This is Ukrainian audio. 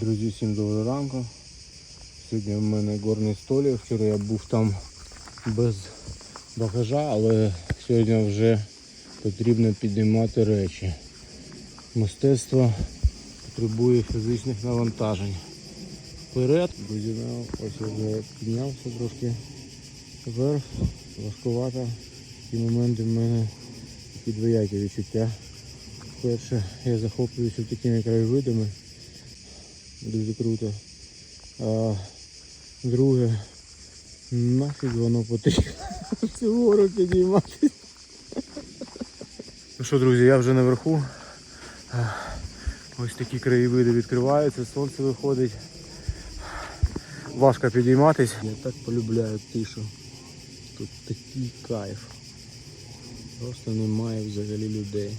Друзі, всім доброго ранку. Сьогодні в мене горний столі. Вчора я був там без багажа, але сьогодні вже потрібно підіймати речі. Мистецтво потребує фізичних навантажень. Вперед, друзі, ось вже піднявся трошки вверх, важкувато. Ті моменти в мене такі двоякі відчуття. Перше, я захоплююся такими краєвидами. Дуже круто. А друге, нафіг воно потрібно цю гору підіймати. Ну що, друзі, я вже наверху. Ось такі краєвиди відкриваються, сонце виходить. Важко підійматись. Я так полюбляю тишу. Тут такий кайф. Просто немає взагалі людей.